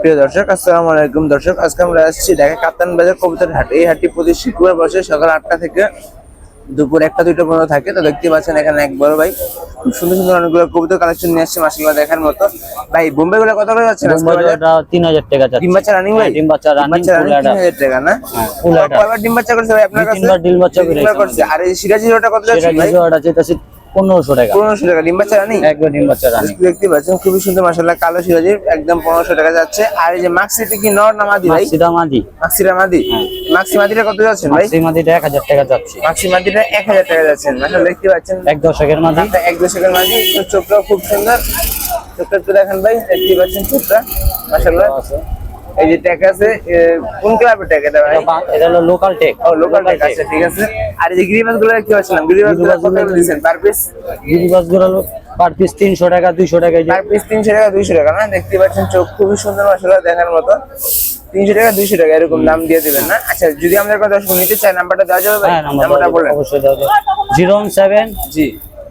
প্রিয় দর্শক আসসালামু আলাইকুম। দর্শক আজকে আমরা আসছি ঢাকা কাপ্তান বাজার কবুতর হাট। এই হাটটি প্রতি শুক্রবার বসে সকাল আটটা থেকে দুপুর একটা দুইটা পর্যন্ত থাকে। তো দেখতে পাচ্ছেন এখানে এক বড় ভাই। খুব সুন্দর সুন্দর অনেকগুলো কবুতর কালেকশন নিয়ে আসছে মাসাল্লাহ দেখার মতো। ভাই বোম্বে গুলো কত করে যাচ্ছে তিন হাজার টাকা ডিম বাচ্চা রানিং ভাই? হ্যাঁ, ডিম বাচ্চা রানিং তিন হাজার টাকা না? হ্যাঁ, কয়বার ডিম বাচ্চা করছে ভাই আপনার কাছে? তিনবার ডিম বাচ্চা করছে। আর এই সিরাজি ওটা কত যাচ্ছে কিছু ওটা যেটা পনেরোশো টাকা। পনেরোশো টাকা ডিম বাচ্চা রানিং? একবার ডিম বাচ্চা রানিং। দেখতে পাচ্ছেন খুবই সুন্দর মাসাল্লাহ কালো সিরাজি একদম পনেরোশো টাকা যাচ্ছে। আর এই যে মাক্সিটি কি নর না মাদি ভাই? সেটা মাদি। মাদি? হ্যাঁ। মাক্সি মাদিটা কত যাচ্ছেন ভাই? সেই মাদিটা এক হাজার টাকা যাচ্ছে। মাক্সি মাদিটা এক হাজার টাকা যাচ্ছেন। মাসাল দেখতে পাচ্ছেন। এক দশকের মাদি। দামটা এক দশকের মাঝে তো খুব সুন্দর। চোখটা একটু দেখেন ভাই দেখতে পাচ্ছেন চোখটা। মাসাল্লাহ এই যে ট্যাগ আছে কোন ক্লাবের ট্যাগ এটা ভাই? এটা হলো লোকাল টেক ও লোকাল ট্যাগ আছে ঠিক আছে। আর এই যে গ্রিবাসগুলো কি পাচ্ছিলাম গ্রিবাসগুলো কত করে দিচ্ছেন পার পিস গিরিবাসগুলো পার পিস তিনশো টাকা দুইশো টাকা এই পার পিস তিনশো টাকা দুইশো টাকা না? দেখতে পাচ্ছেন চোখ খুবই সুন্দর মাসাল্লাহ দেখার মতো। তিনশো টাকা দুইশো টাকা এরকম দাম দিয়ে দিবেন না? আচ্ছা যদি আমাদের কথা দর্শক নিতে চাই নাম্বারটা দেওয়া যাবে ভাই? হ্যাঁ নাম্বারটা বলেন। অবশ্যই দেওয়া যাবে। Zero seven G.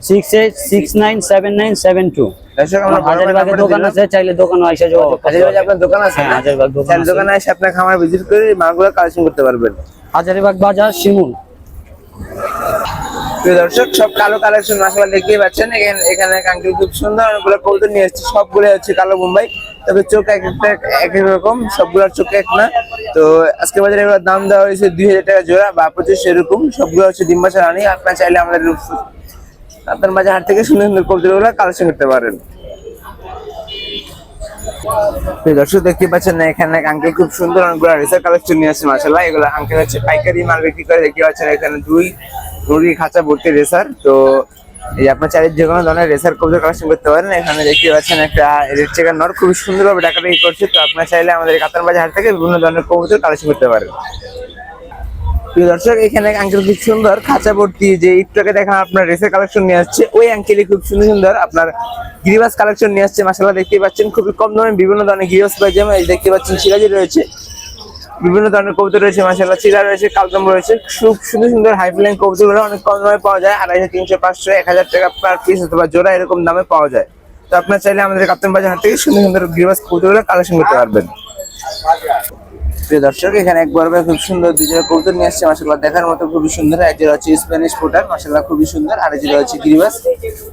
Six eight six nine seven nine seven two. দোকান আছে চাইলে দোকানে যোগাযোগ আপনার দোকান আছে হাজারিবাগ দোকান দোকানে এসে আপনার খামার ভিজিট করে মালগুলো কালেকশন করতে পারবেন। হাজারিবাগ বাজার শিমুল। দর্শক সব কালো কালেকশন মাসালা দেখতেই পাচ্ছেন। এখানে এখানে কাঙ্কিল খুব সুন্দর অনেকগুলো কবুতর নিয়ে এসেছে। সবগুলো হচ্ছে কালো মুম্বাই তবে চোখ এক একটা এক এক রকম সবগুলোর চোখ এক না। তো আজকে বাজারে এগুলোর দাম দেওয়া হয়েছে দুই হাজার টাকা জোড়া বা পঁচিশ এরকম। সবগুলো হচ্ছে ডিম্বাসা রানি। আপনার চাইলে আমাদের আপনার মাঝে হাট থেকে সুন্দর সুন্দর কবুতরগুলো কালেকশন করতে পারেন। দর্শক দেখতে পাচ্ছেন না এখানে আঙ্কেল খুব সুন্দর অনেকগুলো রেসার কালেকশন নিয়ে আসছে মাসাল্লাহ এগুলো আঙ্কেল হচ্ছে পাইকারি মাল বিক্রি করে, দেখতে পাচ্ছেন এখানে দুই মুরগি খাঁচা ভর্তি রেসার তো এই আপনার চারির যে কোনো ধরনের রেসার কবুতর কালেকশন করতে পারেন। এখানে দেখতে পাচ্ছেন একটা রেড চেকার নর খুব সুন্দরভাবে টাকাটাকি করছে। তো আপনার চাইলে আমাদের কাতার বাজার হাট থেকে বিভিন্ন ধরনের কবুতর কালেকশন করতে পারেন। দর্শক, এখানে আঙ্কেল খুব সুন্দর খাঁচা ভর্তি যে একটুকে দেখা আপনার রেসের কালেকশন নিয়ে আসছে, ওই আঙ্কেলই খুব সুন্দর সুন্দর আপনার গিরিবাস কালেকশন নিয়ে আসছে মাসাল্লাহ দেখতে পাচ্ছেন, খুবই কম দামে বিভিন্ন ধরনের গিরিবাস পাই যেমন এই দেখতে পাচ্ছেন সিরাজি রয়েছে, বিভিন্ন ধরনের কবুতর রয়েছে মাসাল্লাহ চিরা রয়েছে, কালদম রয়েছে, খুব সুন্দর সুন্দর হাই ফ্লাইং কবুতরগুলো অনেক কম দামে পাওয়া যায়, আড়াইশো, তিনশো, পাঁচশো, এক হাজার টাকা পার পিস অথবা জোড়া এরকম দামে পাওয়া যায়। তো আপনার চাইলে আমাদের কাপ্তান বাজার হাট থেকে সুন্দর সুন্দর গিরিবাস কবুতরগুলো কালেকশন করতে পারবেন। প্রিয় দর্শক এখানে এক বড় ভাই খুব সুন্দর জোড়া কবুতর নিয়ে আসছে। মাসাল্লাহ দেখার মতো খুবই সুন্দর। এক জোড়া হচ্ছে স্প্যানিশ ফুটার মাসাল্লাহ খুবই সুন্দর। আর জোড়া হচ্ছে গিরিবাস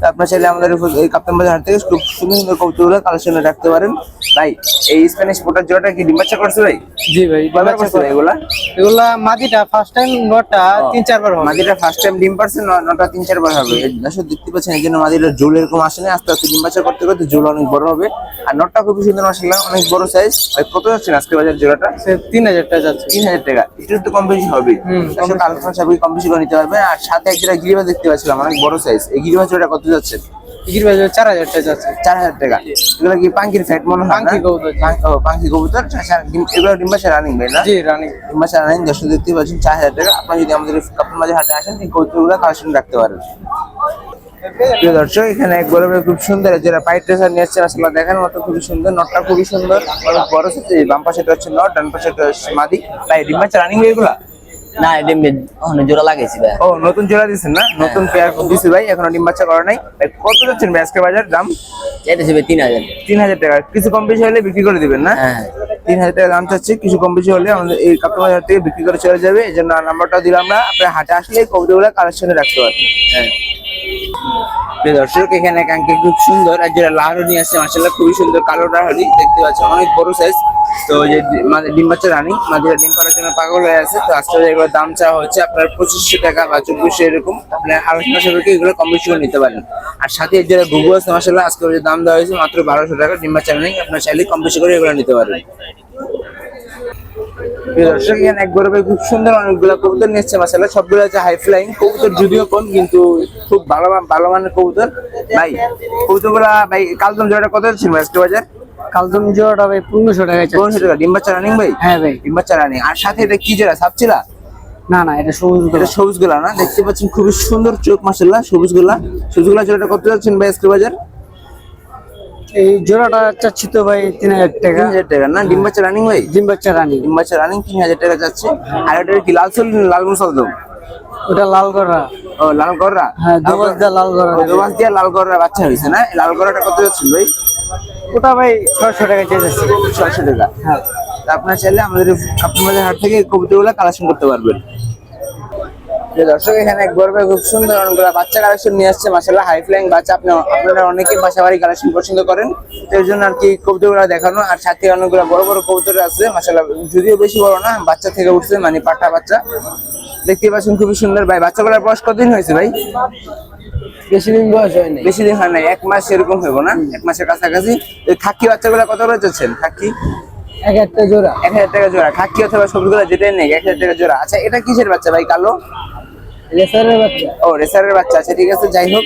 তো আপনার চাইলে আমাদের এই কাপ্তান বাজার থেকে খুব সুন্দর সুন্দর কবুতরগুলো কালেকশনে রাখতে পারেন। ভাই এই স্প্যানিশ ফুটার জোড়াটা কি ডিম বাচ্চা করছে ভাই? জি ভাই কয়বার করছে ভাই এগুলা? এগুলা মাদিটা ফার্স্ট টাইম নটা তিন চারবার হবে। মাদিটা ফার্স্ট টাইম ডিম পারছে নটা তিন চারবার হবে। এই দর্শক দেখতে পাচ্ছেন এই জন্য মাদিটার জোল এরকম আসে না আস্তে আস্তে ডিম বাচ্চা করতে করতে জোল অনেক বড় হবে। আর নটটা খুবই সুন্দর মাসাল্লাহ অনেক বড় সাইজ কত যাচ্ছে আজকে বাজার জোড়াটা? তিন হাজার টাকা যাচ্ছে। তিন হাজার টাকা। একটু তো কম বেশি হবে কম আসলে বেশি। করে নিতে পারবে। আর সাথে এক জায়গায় গিরিবাজ দেখতে পাচ্ছিলাম অনেক বড় সাইজ এই গিরিবাজ কত যাচ্ছে? চার হাজার টাকা যাচ্ছে। চার হাজার টাকা। এগুলো কি পাঙ্কির ফ্যাট মনে হয় না? পাঙ্কি কবুতর। পাঙ্কি- কবুতর। চা- চা- ডিম- এগুলো ডিম্বাসা রানিং ভাই না? জি রানি ডিম্বাসা রানিং দর্শক দেখতে পাচ্ছেন চার হাজার টাকা। আপনার যদি আমাদের কাপড় মাঝে হাটে আসেন এই কবুতরগুলো কালেকশন রাখতে পারেন। প্রিয় দর্শক এখানে এক বড় খুব সুন্দর যারা পাইট ট্রেসার নিয়ে আসছে আসলে দেখার মতো খুবই সুন্দর নটটা খুবই সুন্দর। অনেক বড় সাইজ বাম পাশেটা হচ্ছে নট ডান পাশেটা হচ্ছে মাদি। ভাই ডিম্বাসা রানিং এগুলা? না এটা ওখানে জোড়া লাগাইছি ভাই। ও নতুন জোড়া দিচ্ছেন না? নতুন পেয়ার দিছি ভাই এখনও ডিম বাচ্চা করা নাই। ভাই, কত যাচ্ছেন ভাই আজকে বাজার দাম? এটা ছিল তিন হাজার। তিন হাজার টাকা। কিছু কম বেশি হলে বিক্রি করে দিবেন না? হ্যাঁ। তিন হাজার টাকা দাম চাচ্ছি। কিছু কম বেশি হলে আমাদের এই কাপড় বাজার থেকে বিক্রি করে চলে যাবে। এই জন্য নাম্বারটা দিলাম আমরা আপনার হাটে আসলে কবিতাগুলো কালেকশনে রাখতে পারবেন। হ্যাঁ। দর্শক, এখানে কাঙ্কি খুব সুন্দর আর যেটা লাল হরিণ আছে মাসাল্লাহ খুবই সুন্দর কালো লাহরি। দেখতে পাচ্ছেন, অনেক বড় সাইজ তো যে ডি- মা- ডিম বাচ্চা রানি মাঝিরা ডিম পাড়ার জন্য পাগল হয়ে আছে, তো আজকে এগুলোর দাম চাওয়া হচ্ছে আপনার পঁচিশশো টাকা বা চব্বিশশো এরকম। আপনার আলোচনা সাপেক্ষে এগুলো কম বেশি করে নিতে পারেন। আর সাথে এর যেটা গুগু আছে মাসাল্লাহ আজকে যে দাম দেওয়া হয়েছে মাত্র বারোশো টাকা, ডিম বাচ্চা রানি, আপনার চাইলে কম বেশি করে এগুলো নিতে পারেন। দর্শক, এখানে এক বড় খুব সুন্দর অনেকগুলো কবুতর এসছে মাসাল্লাহ সবগুলো হচ্ছে হাই ফ্লাইং কবুতর যদিও কম, কিন্তু খুব ভালো ভালো মানের কবুতর। ভাই, কবুতরগুলা, ভাই, কালদম জোড়াটা কত ছিল আজকে বাজার কালদম জোড়াটা ভাই পনেরোশো টাকা পনেরোশো টাকা ডিম বাচ্চা রানিং ভাই? হ্যাঁ ভাই। ডিম বাচ্চা রানিং আর সাথে এটা কি জোড়া? সাপচিলা না না এটা সবুজ এটা সবুজ গোলা না? দেখতে পাচ্ছেন খুবই সুন্দর চোখ মাসাল্লাহ সবুজ গোলা সবুজ গোলা জোড়াটা কত যাচ্ছেন ভাই আজকে বাজার? এই জোড়াটা চাচ্ছি তো ভাই তিন হাজার টাকা। তিন হাজার টাকা না? ডিম বাচ্চা রানিং ভাই? ডিম বাচ্চা রানি ডিম বাচ্চা রানিং তিন হাজার টাকা যাচ্ছে আর এটা কি লাল চল লাল মুসালদম ওটা লাল করা ও লাল গররা হ্যাঁ দুবাস দিয়ে লাল ও, দুবাস দিয়ে লাল গররা বাচ্চা হয়েছে না? লাল গররাটা কত যাচ্ছিল ভাই? ওটা ভাই ছয়শো টাকা চেয়েছে ছয়শো টাকা। হ্যাঁ। আপনার চাইলে আমাদের আপনাদের হাট থেকে কবুতরগুলো কালেকশন করতে পারবেন। দর্শক, এখানে একবার খুব সুন্দর অনেকগুলো বাচ্চা কালেকশন নিয়ে আসছে মাসাল্লাহ হাই ফ্লাইং বাচ্চা। আপনি আপনারা অনেকে বাসা বাড়ি কালেকশন পছন্দ করেন। তো জন্য আর কি কবুতরগুলো দেখানো। আর সাথে অনেকগুলো বড় বড় কবুতর আছে মাসাল্লাহ যদিও বেশি বড় না, বাচ্চা থেকে উঠছে মানে পাঠা বাচ্চা। দেখতে পাচ্ছেন খুবই সুন্দর ভাই। বাচ্চাগুলোর বয়স কতদিন হয়েছে ভাই? বেশি দিন বয়স হয়নি বেশি দিন হয় না এক মাস এরকম হইব না? এক মাসের কাছাকাছি। এই খাকি বাচ্চাগুলো কত করে চাচ্ছেন খাকি? এক একটা জোড়া। এক হাজার টাকা জোড়া। খাকি অথবা যেটাই নেই এক হাজার টাকা জোড়া। আচ্ছা এটা কিসের বাচ্চা ভাই কালো? রেসারের বাচ্চা। ও রেসারের বাচ্চা। আচ্ছা ঠিক আছে যাই হোক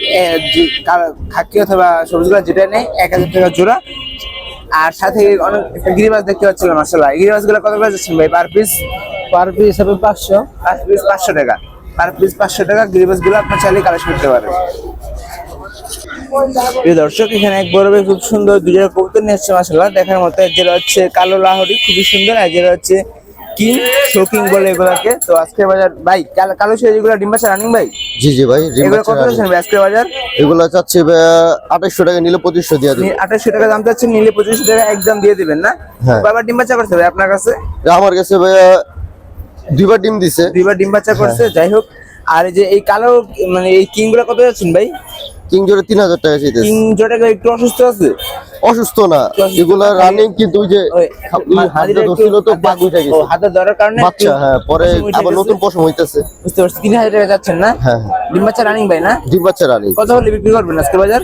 খাকি অথবা সবজিগুলো যেটা নেই এক হাজার টাকা জোড়া। আর সাথে অনেক একটা গিরিবাস দেখতে পাচ্ছিলাম মাসাল্লাহ গিরিবাসগুলো কত করে যাচ্ছেন ভাই পার পিস? পার পিস হবে পাঁচশো পার পিস পাঁচশো টাকা পার পিস পাঁচশো টাকা গিরিবাসগুলো আপনার চাইলে কালেকশন করতে পারেন প্রিয় দর্শক এখানে এক বড় খুব সুন্দর দুজন কবুতর নিয়ে এসছে মাসাল্লাহ দেখার মতো যেটা হচ্ছে কালো লাহরি খুবই সুন্দর। আর যেটা হচ্ছে কিং শোকিং বলে এগুলাকে। তো আজকে বাজার ভাই কালো কালো সে যেগুলো ডিম্বাসা রানিং ভাই? জি জি ভাই এগুলো বাচ্চা কত যাচ্ছেন আজকে বাজার? এগুলো চাচ্ছি আঠাশশো টাকা নিলে পঁচিশশো দিয়ে দেবো। আঠাশশো টাকা দাম চাচ্ছেন নিলে পঁচিশশো টাকা একদম দিয়ে দিবেন না? হ্যাঁ। বাবা ডিম বাচ্চা করতে হবে আপনার কাছে? আমার কাছে ভাইয়া দুইবার ডিম দিছে। দুইবার ডিম বাচ্চা করছে যাই হোক। আর এই যে এই কালো মানে এই কিংগুলা কত যাচ্ছেন ভাই? কিং জোরে তিন হাজার টাকা চাইতেছে। কিং জোড়া একটু অসুস্থ আছে? অসুস্থ না এগুলা রানিং কিন্তু যে হাতে ধরছিল তো পাক উঠে গেছে। হাতে ধরার কারণে বাচ্চা হ্যাঁ পরে আবার নতুন পশম হইতেছে। বুঝতে পারছি তিন হাজার টাকা যাচ্ছেন না? হ্যাঁ হ্যাঁ। ডিম বাচ্চা রানিং ভাই না? ডিম বাচ্চা রানিং কত হলে বিক্রি করবেন আজকে বাজার?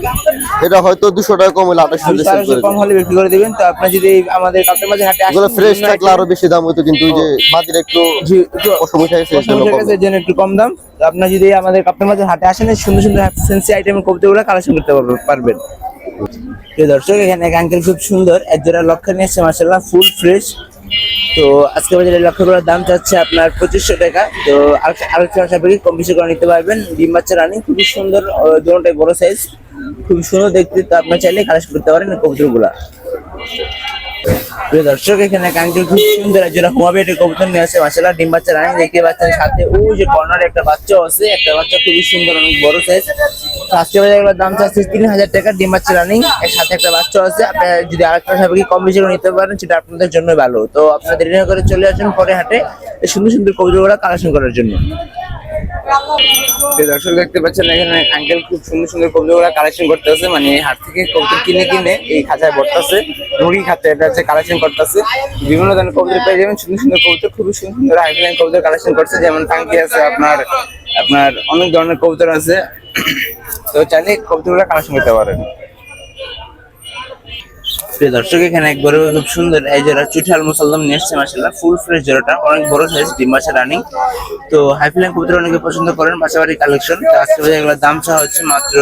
এটা হয়তো দুশো টাকা কম হলে সেল করে কম হলে বিক্রি করে দিবেন। তো আপনার যদি আমাদের কাপড় মাঝে হাটে এগুলো ফ্রেশ থাকলে আরও বেশি দাম হইতো কিন্তু ওই যে মাটির একটু পশম উঠে গেছে জন্য একটু কম দাম। তো আপনার যদি আমাদের কাপড় মাঝে হাটে আসেন সুন্দর সুন্দর ফ্যান্সি আইটেমের কবিতাগুলো কালেকশন করতে পারবেন। প্রিয় দর্শক, এখানে এক আঙ্কেল খুব সুন্দর। এক জোড়া লক্ষ্য নিয়েছে মার্শাল্লাহ ফুল ফ্রেশ। তো আজকে বাজারে লক্ষ্যগুলোর দাম চাচ্ছে আপনার পঁচিশশো টাকা। তো আরেকটা- আশা করি কম বেশি করে নিতে পারবেন। ডিম বাচ্চা রানি, খুবই সুন্দর দুটাই বড় সাইজ খুবই সুন্দর দেখতে। তো আপনার চাইলে কালেক্ট করতে পারেন কবুতরগুলা। প্রিয় দর্শক, এখানে খুব সুন্দর একজন হুমাবে একটা কবুতর নিয়ে আসে। মাসাল্লাহ ডিম বাচ্চা দেখতে পাচ্ছেন। সাথে ওই যে কর্নারে একটা বাচ্চা আছে, একটা বাচ্চা খুবই সুন্দর, অনেক বড় সাইজ বাজারে দাম তিন হাজার টাকা সাথে একটা বাচ্চা আছে। যদি কম বেশি নিতে পারেন, সেটা আপনাদের জন্য ভালো। তো আপনারা করে চলে আসুন পরে হাটে, সুন্দর সুন্দর কবুতরগুলো কালেকশন করার জন্য। দর্শক দেখতে পাচ্ছেন, এখানে আঙ্কেল খুব সুন্দর সুন্দর কবুতরগুলো কালেকশন করতেছে। মানে হাট থেকে কবিতা কিনে কিনে এই খাঁচায় ভরতেছে মুড়ি খাতে এটা হচ্ছে কালেকশন করতেছে। বিভিন্ন ধরনের কবিতা পেয়ে যাবেন, সুন্দর সুন্দর কবিতা খুবই সুন্দর সুন্দর হাইফলাইন কবুতর কালেকশন করছে। যেমন টাঙ্কি আছে আপনার আপনার অনেক ধরনের কবিতা আছে। তো চাইলে কবুতরগুলো কালেকশন করতে পারেন। প্রিয় দর্শক, এখানে এক বড় খুব সুন্দর এই জোড়া চুঠাল মুসলদম নিয়ে এসছে মাসাল্লাহ ফুল ফ্রেশ জোড়াটা, অনেক বড় সাইজ ডিম বাসা রানিং তো হাইফ্লাইন কবুতর অনেকে পছন্দ করেন বাসাবাড়ি কালেকশন তো আজকে বাজারে এগুলোর দাম চাওয়া হচ্ছে মাত্র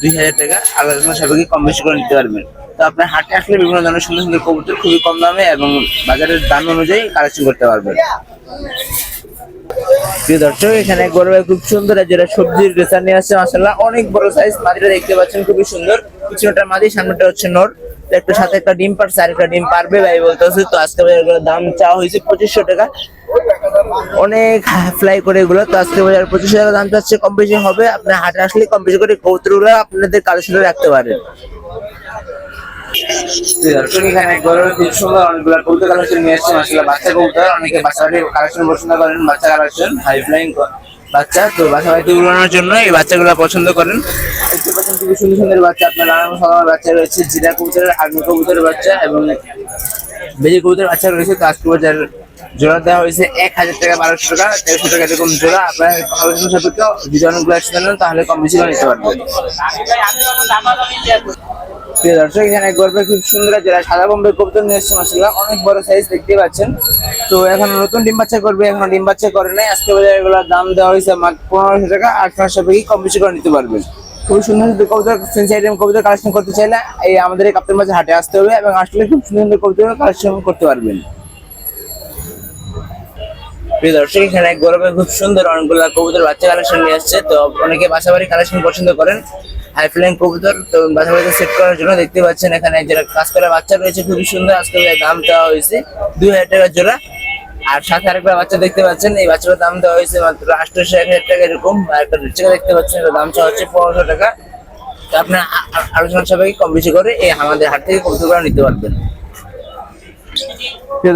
দুই হাজার টাকা। আলোচনা সাপেক্ষে কম বেশি করে নিতে পারবেন। তো আপনার হাটে আসলে বিভিন্ন ধরনের সুন্দর সুন্দর কবুতর খুবই কম দামে এবং বাজারের দাম অনুযায়ী কালেকশন করতে পারবেন। প্রিয় দর্শক, এখানে বড় খুব সুন্দর যেটা সবজির রেসার নিয়ে আসছে মাসাল্লাহ অনেক বড় সাইজ মাদিটা দেখতে পাচ্ছেন, খুবই সুন্দর। পিছনটা মাদি সামনেটা হচ্ছে নর। একটা সাথে একটা ডিম পারছে, আর একটা ডিম পারবে ভাই বলতেছে, তো আজকে দাম চাওয়া হয়েছে পঁচিশশো টাকা। অনেক ফ্লাই করে এগুলো, তো আজকে বাজার পঁচিশশো টাকা দাম চাচ্ছে, কম বেশি হবে। আপনার হাটে আসলে কম বেশি করে কৌতুকগুলো আপনাদের কালেকশনে রাখতে পারেন। অনেকগুলো নিয়ে মাসাল্লাহ বাচ্চা কবুতর, অনেকে বাচ্চা কালেকশন পছন্দ করেন, বাচ্চা কালেকশন হাই ফ্লাইং বাচ্চা তো বাচ্চা বাড়িতে উড়ানোর জন্য এই বাচ্চাগুলো পছন্দ করেন। দেখতে পাচ্ছেন খুবই সুন্দর সুন্দর বাচ্চা আপনার সালামের বাচ্চা রয়েছে জিরা কবুতরের আর্মি কবুতরের বাচ্চা এবং বেজি কবুতরের বাচ্চা রয়েছে তো আজকে বাজার জোড়া দেওয়া হয়েছে এক হাজার টাকা বারোশো টাকা তেরোশো টাকা এরকম জোড়া। আপনার আলোচনা সাপেক্ষে যদি অনেকগুলো একসাথে নেন তাহলে কম বেশি নিতে পারবেন। প্রিয় দর্শক, এখানে গর্বে খুব সুন্দর যারা সাদা বোম্বে কবুতর নিয়ে এসছে মাসাল্লাহ অনেক বড় সাইজ দেখতে পাচ্ছেন। তো এখন নতুন ডিম বাচ্চা করবে, এখন ডিম বাচ্চা করে নাই। আজকে বাজারে এগুলোর দাম দেওয়া হয়েছে মাত্র পনেরোশো টাকা আঠারোশো টাকা কম বেশি করে নিতে পারবেন খুব সুন্দর সুন্দর কবুতর ফেন্সি আইটেম কবুতর কালেকশন করতে চাইলে এই আমাদের এই কাপ্তের মাঝে হাটে আসতে হবে এবং আসলে খুব সুন্দর সুন্দর কবুতর কালেকশন করতে পারবেন। প্রিয় দর্শক, এখানে গরমে খুব সুন্দর অনেকগুলো কবুতর বাচ্চা কালেকশন নিয়ে আসছে। তো অনেকে বাসাবাড়ি কালেকশন পছন্দ করেন। হাইফ্লাইন কবুতর, তো বাসা বাড়িতে সেট করার জন্য দেখতে পাচ্ছেন এখানে যারা কাজ করা বাচ্চা রয়েছে, খুবই সুন্দর। আজকে দাম দেওয়া হয়েছে দুই হাজার টাকা জোড়া। আর সাথে আরেকটা বাচ্চা দেখতে পাচ্ছেন, এই বাচ্চার দাম দেওয়া হয়েছে মাত্র আঠারোশো এক হাজার টাকা এরকম। আর একটা রিক্সা দেখতে পাচ্ছেন দাম চাওয়া হচ্ছে পনেরোশো টাকা। তো আপনার আলোচনা সবাইকে কম বেশি করে এই আমাদের হাট থেকে কবুতরগুলো নিতে পারবেন।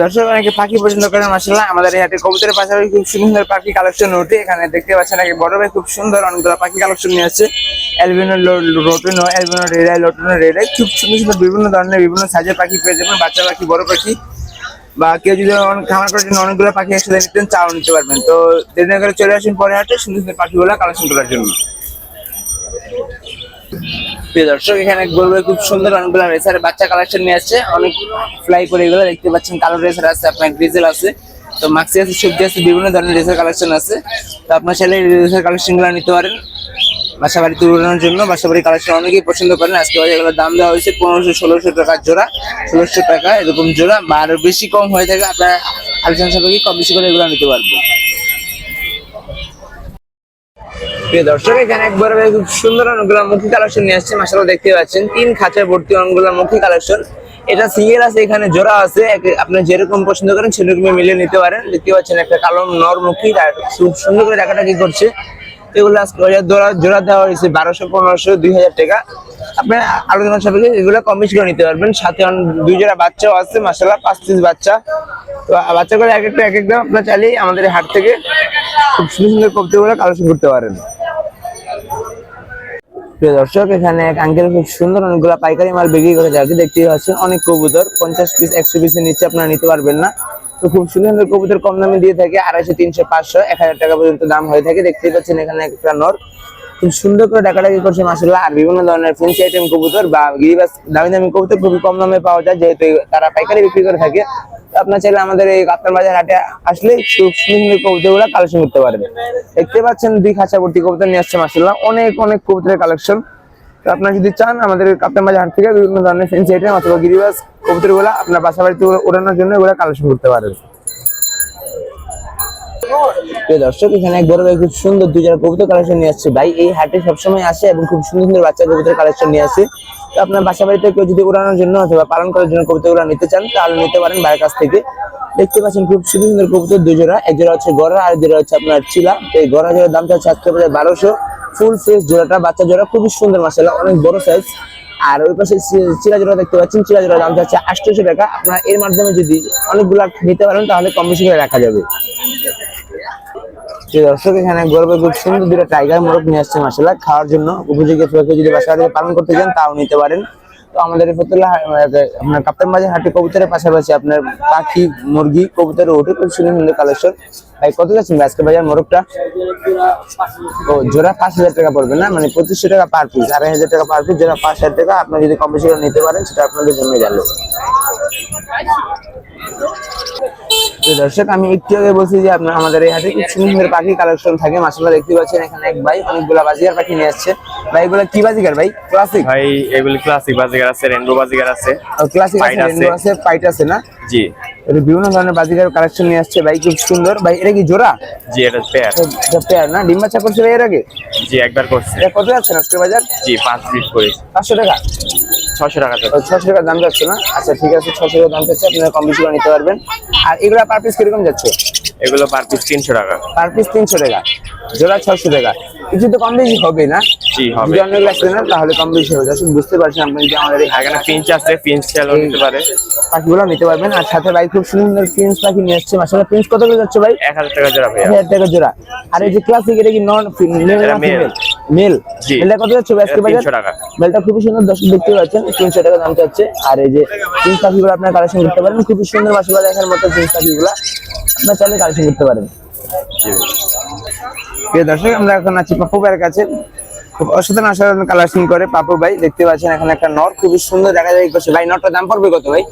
দর্শক অনেকে পাখি পছন্দ করেন মাসাল্লাহ আমাদের এই হাটে কবুতরের পাশাপাশি খুব সুন্দর পাখি কালেকশন ওঠে এখানে দেখতে পাচ্ছেন নাকি বড় ভাই খুব সুন্দর অনেকগুলো পাখি কালেকশন নিয়ে আসছে। Albino lutino albino red eye lutino red eye খুব সুন্দর সুন্দর বিভিন্ন ধরনের, বিভিন্ন সাইজের পাখি পেয়ে যাবেন। বাচ্চা পাখি, বড় পাখি। বা কেউ যদি খামার করার জন্য অনেকগুলো পাখি একসাথে নিতেন চাও, নিতে পারবেন। তো দেড় করে চলে আসুন পরে হাটে, সুন্দর সুন্দর পাখিগুলো কালেকশন করার জন্য। প্রিয় দর্শক, এখানে গরুর খুব সুন্দর অনেকগুলো রেসার বাচ্চা কালেকশন নিয়ে আসছে। অনেক ফ্লাই করে এগুলো দেখতে পাচ্ছেন, কালো রেসার আছে, আপনার গ্রিজেল আছে, তো মাক্সি আছে সবজি আছে, বিভিন্ন ধরনের রেসার কালেকশন আছে। তো আপনার চাইলে রেসার কালেকশনগুলো নিতে পারেন বাসা বাড়িতে উড়ানোর জন্য। বাসা বাড়ির কালেকশন অনেকেই পছন্দ করেন, আজকে এগুলোর দাম দেওয়া হয়েছে পনেরোশো, ষোলোশো টাকার জোড়া, ষোলোশো টাকা এরকম জোড়া, বা আরও বেশি কম হয়ে থাকে, আপনার আলোচনা সাপেক্ষে কম বেশি করে এগুলো নিতে পারবেন। প্রিয় দর্শক, এখানে একবার খুব সুন্দর অনেকগুলো মুখী কালেকশন নিয়ে আসছে। মাসাল্লাহ দেখতে পাচ্ছেন, তিন খাঁচা ভর্তি অনেকগুলো মুখী কালেকশন। এটা সিঙ্গেল আছে, এখানে জোড়া আছে। আপনি যেরকম পছন্দ করেন সেরকমই মিলিয়ে নিতে পারেন। দেখতে পাচ্ছেন একটা কালো নর মুখী খুব সুন্দর করে ডাকাটাকি করছে? এগুলো জোড়া জোড়া দেওয়া হয়েছে বারোশো, পনেরোশো, দুই হাজার টাকা। আপনি আলোচনা সাপেক্ষে এগুলো কম বেশি করে নিতে পারবেন। সাথে দুই জোড়া বাচ্চাও আছে মাসাল্লাহ পাঁচ পিস বাচ্চা। তো বাচ্চা করে এক একটা এক এক দাম আপনার চাইলেই আমাদের হাট থেকে খুব সুন্দর সুন্দর কবিতাগুলো কালেকশন করতে পারেন। প্রিয় দর্শক, এখানে এক আঙ্কেল খুব সুন্দর অনেকগুলো পাইকারি মাল বিক্রি করে যাচ্ছে। দেখতে পাচ্ছেন অনেক কবুতর, পঞ্চাশ পিস একশো পিসের নিচে আপনারা নিতে পারবেন না। তো খুব সুন্দর সুন্দর কবুতর কম দামে দিয়ে থাকে, আড়াইশো, তিনশো, পাঁচশো, এক হাজার টাকা পর্যন্ত দাম হয়ে থাকে। দেখতেই পাচ্ছেন এখানে একটা নর। খুব সুন্দর করে ডাকাডাকি করছে মাসাল্লাহ আর বিভিন্ন ধরনের ফেন্সি আইটেম কবুতর বা গিরিবাস দামি দামি কবুতর খুবই কম দামে পাওয়া যায়, যেহেতু তারা পাইকারি বিক্রি করে থাকে। আপনার চাইলে আমাদের এই কাপ্তান বাজার হাটে আসলে সুন্দর কবুতরগুলা কালেকশন করতে পারবেন দেখতে পাচ্ছেন দুই খাঁচা ভর্তি কবুতর নিয়ে আসছে মাসাল্লাহ অনেক অনেক কবুতরের কালেকশন তো আপনারা যদি চান আমাদের কাপ্তান বাজার হাট থেকে বিভিন্ন ধরনের ফেন্সি আইটেম অথবা গিরিবাস কবুতরগুলা আপনার বাসা বাড়িতে ওড়ানোর জন্য এগুলো কালেকশন করতে পারেন দর্শক, এখানে এক বড় ভাই খুব সুন্দর দুই জোড়া কবুতর কালেকশন নিয়ে আসছে। ভাই, এই হাটে সবসময় আসে এবং খুব সুন্দর সুন্দর বাচ্চা কবুতর কালেকশন নিয়ে আসে। আপনার বাসা বাড়িতে কেউ যদি উড়ানোর জন্য অথবা পালন করার জন্য কবুতরগুলো নিতে চান, তাহলে নিতে পারেন ভাইয়ের কাছ থেকে। দেখতে পাচ্ছেন খুব সুন্দর সুন্দর কবুতর, দুই জোড়া। এক হচ্ছে গড়া আর জোড়া হচ্ছে আপনার চিলা। এই গড়া জোড়ার দামটা হচ্ছে আজকে বাজার বারোশো। ফুল ফেস জোড়াটা, বাচ্চা জোড়া, খুবই সুন্দর মাসাল্লাহ অনেক বড় সাইজ আর ওই পাশে চিলা জোড়া দেখতে পাচ্ছেন, চিলা জোড়ার দামটা হচ্ছে আটশোশো টাকা। আপনার এর মাধ্যমে যদি অনেকগুলা নিতে পারেন, তাহলে কম বেশি করে রাখা যাবে। দর্শক এখানে খুব সুন্দর দুটো টাইগার মোরগ নিয়ে আসছে মাসাল্লাহ খাওয়ার জন্য। উপযোগী যদি বাসা পালন করতে চান, তাও নিতে পারেন। তো আমাদের ফতুল্লা আপনার কাপ্তান বাজার হাটে কবুতরের পাশাপাশি আপনার পাখি, মুরগি, কবুতরের ওঠে খুব সুন্দর সুন্দর কালেকশন। ভাই, কত যাচ্ছেন? আজকে বাজার মোরগটা? ও, জোড়া পাঁচ হাজার টাকা পড়বে না? মানে পঁচিশশো টাকা পার পিস আড়াই হাজার টাকা পার পিস জোড়া পাঁচ হাজার টাকা। আপনার যদি কম বেশি নিতে পারেন, সেটা আপনাদের জন্য গেল দর্শক, আমি একটু আগে বলছি যে আপনার আমাদের এই হাটে খুব সুন্দর পাখি কালেকশন থাকে। মাসাল্লাহ দেখতে পাচ্ছেন এখানে এক ভাই, অনেকগুলা বাজিকার পাখি নিয়ে আসছে। ভাই এগুলো কি বাজিকার ভাই? ক্লাসিক ভাই এগুলি ক্লাসিক বাজিগার আছে রেনবো বাজিগার আছে ক্লাসিক আছে রেনবো আছে। ফাইট আছে না? জি। এটা বিভিন্ন ধরনের বাজিকার কালেকশন নিয়ে আসছে ভাই খুব সুন্দর। ভাই এটা কি জোড়া? জি এটা পেয়ার পেয়ার না? ডিম বাচ্চা করছে ভাই এর আগে? জি একবার করছে। এটা কত যাচ্ছে আজকে বাজার? জি পাঁচ পিস করে। পাঁচশো টাকা? ছশো টাকা ও, ছশো টাকা দাম যাচ্ছে না? আচ্ছা ঠিক আছে ছশো টাকা দাম যাচ্ছে আপনারা কম বেশি করে নিতে পারবেন। আর এগুলা পার পিস কীরকম যাচ্ছে? এগুলো পার পিস তিনশো টাকা। পার পিস তিনশো টাকা। জোড়া ছশো টাকা। কিছু তো কম বেশি হবে না? জি হবে। যদি অনেক লাগছে না তাহলে কম বেশি হবে। বুঝতে পারছেন আপনি যদি আমাদের এই এখানে পিঞ্চ আছে পিঞ্চ খেয়ালও নিতে পারে। পাখিগুলো নিতে পারবেন। আর সাথে ভাই খুব সুন্দর পাখি নিয়ে আসছে। মাসালা প্রিন্স কত করে যাচ্ছে ভাই? এক হাজার টাকা জোড়া এক হাজার টাকা জোড়া। আর এই যে ক্লাসিক এটা কি নন মেল মেল। মেলটা কত যাচ্ছে ভাই আজকে বাজার? মেলটা খুবই সুন্দর দর্শক দেখতে পাচ্ছেন। তিনশো টাকা দাম চাচ্ছে। আর এই যে পাখিগুলো আপনার কালেকশন করতে পারেন। খুবই সুন্দর মাসালা দেখার মতো পাখিগুলো। আপনার চাইলে কালেকশন করতে পারেন। জি। প্রিয় দর্শক, আমরা এখন আছি পাপু ভাইয়ের কাছে। খুব অসাধারণ অসাধারণ কালেকশন করে পাপু ভাই দেখতে পাচ্ছেন এখানে একটা নর, খুবই সুন্দর দেখা যায়। করছে ভাই নটটার দাম পড়বে কত ভাই?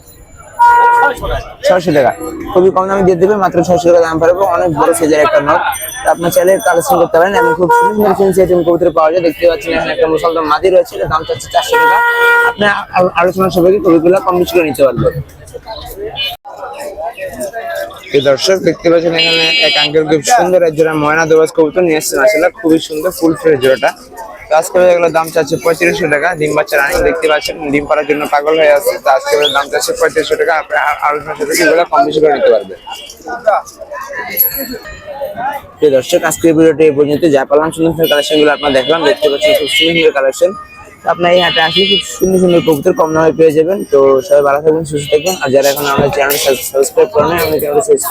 ছয়শো টাকা। খুবই কম দামে দিয়ে দেবে, মাত্র ছয়শো টাকা দাম পড়বে। অনেক বড় সাইজের একটা নট তো আপনি চাইলে কালেকশন করতে পারেন। এবং খুব সুন্দর ফেন্সি আইটেম পাওয়া যায়। দেখতে পাচ্ছেন এখানে একটা মুসলমান মাদি রয়েছে। এটার দাম চাচ্ছে চারশো টাকা। আপনি আ- আলোচনার সবাইকে কবিগুলো কম বেশি করে নিতে পারবেন এই দর্শক দেখতে পাচ্ছেন এখানে এক আঙ্কেল খুব সুন্দর এক জোড়া ময়না দোবাস কবুতর নিয়ে এসেছেন আসলে, খুবই সুন্দর ফুল ফ্রেশ জোড়াটা। তো আজকে এগুলো দাম চাচ্ছে পঁয়ত্রিশশো টাকা, ডিম বাচ্চা রানিং দেখতে পাচ্ছেন, ডিম পাড়ার জন্য পাগল হয়ে আছে, তো আজকে দাম চাচ্ছে পঁয়ত্রিশশো টাকা, আপনি আলোচনার সাথে এগুলো কম বেশি করে নিতে পারবেন। দর্শক, আজকের ভিডিওটি এই পর্যন্ত যা পেলাম সুন্দর সুন্দর কালেকশনগুলো আপনারা দেখলাম, দেখতে পাচ্ছেন খুব সুন্দর কালেকশন আপনার এই হাটে আসলে খুব সুন্দর সুন্দর কবুতর কম দামে পেয়ে যাবেন। তো সবাই ভালো থাকবেন, সুস্থ থাকবেন। আর যারা এখন আমাদের চ্যানেল সাবস্ক্রাইব করেন আমাদের চ্যানেল সাবস্ক্রাইব